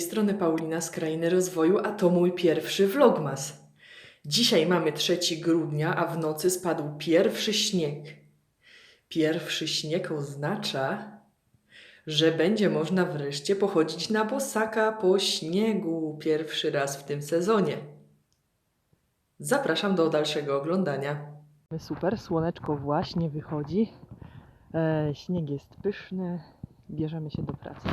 strony Paulina z Krainy Rozwoju, a to mój pierwszy vlogmas. Dzisiaj mamy 3 grudnia, a w nocy spadł pierwszy śnieg. Pierwszy śnieg oznacza, że będzie można wreszcie pochodzić na bosaka po śniegu pierwszy raz w tym sezonie. Zapraszam do dalszego oglądania. Super, słoneczko właśnie wychodzi. E, śnieg jest pyszny. Bierzemy się do pracy.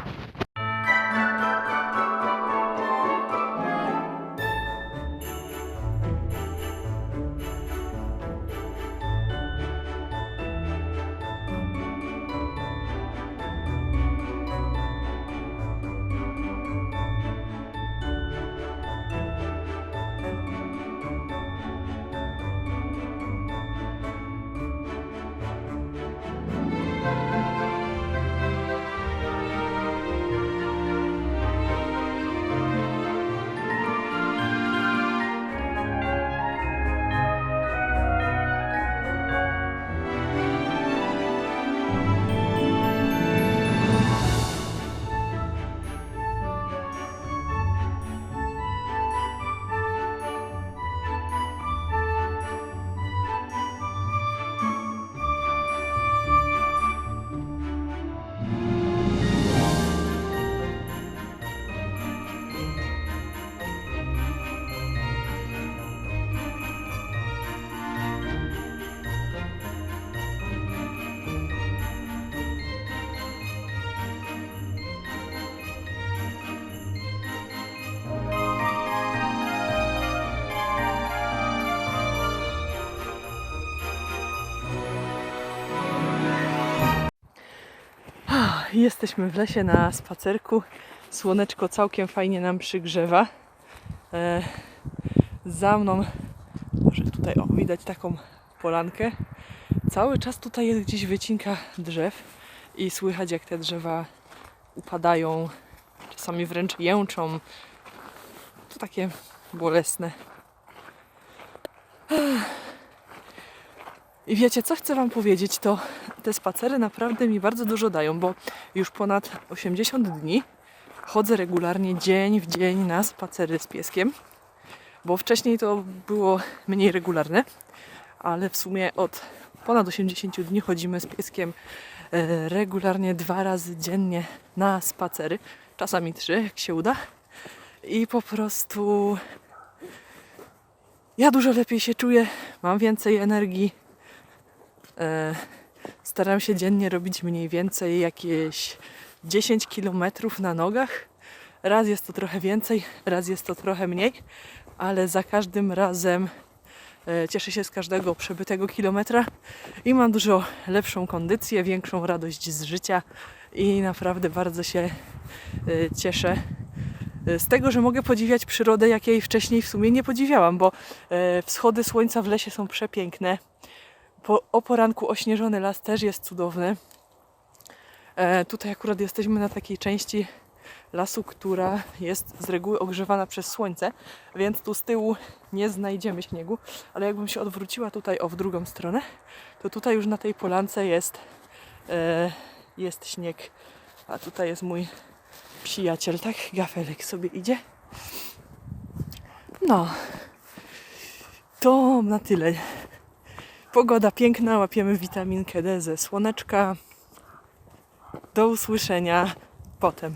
Jesteśmy w lesie na spacerku. Słoneczko całkiem fajnie nam przygrzewa. E, za mną, może tutaj o, widać taką polankę. Cały czas tutaj jest gdzieś wycinka drzew i słychać jak te drzewa upadają, czasami wręcz jęczą. To takie bolesne. I wiecie, co chcę Wam powiedzieć, to te spacery naprawdę mi bardzo dużo dają, bo już ponad 80 dni chodzę regularnie dzień w dzień na spacery z pieskiem, bo wcześniej to było mniej regularne, ale w sumie od ponad 80 dni chodzimy z pieskiem e, regularnie dwa razy dziennie na spacery, czasami trzy, jak się uda. I po prostu ja dużo lepiej się czuję, mam więcej energii, Staram się dziennie robić mniej więcej jakieś 10 km na nogach. Raz jest to trochę więcej, raz jest to trochę mniej, ale za każdym razem e, cieszę się z każdego przebytego kilometra i mam dużo lepszą kondycję, większą radość z życia i naprawdę bardzo się e, cieszę e, z tego, że mogę podziwiać przyrodę, jakiej wcześniej w sumie nie podziwiałam, bo e, wschody słońca w lesie są przepiękne po, o poranku ośnieżony las też jest cudowny. E, tutaj akurat jesteśmy na takiej części lasu, która jest z reguły ogrzewana przez słońce, więc tu z tyłu nie znajdziemy śniegu, ale jakbym się odwróciła tutaj o w drugą stronę, to tutaj już na tej polance jest, e, jest śnieg, a tutaj jest mój przyjaciel, tak? Gafelek sobie idzie. No, to na tyle. Pogoda piękna, łapiemy witaminkę D ze słoneczka. Do usłyszenia potem.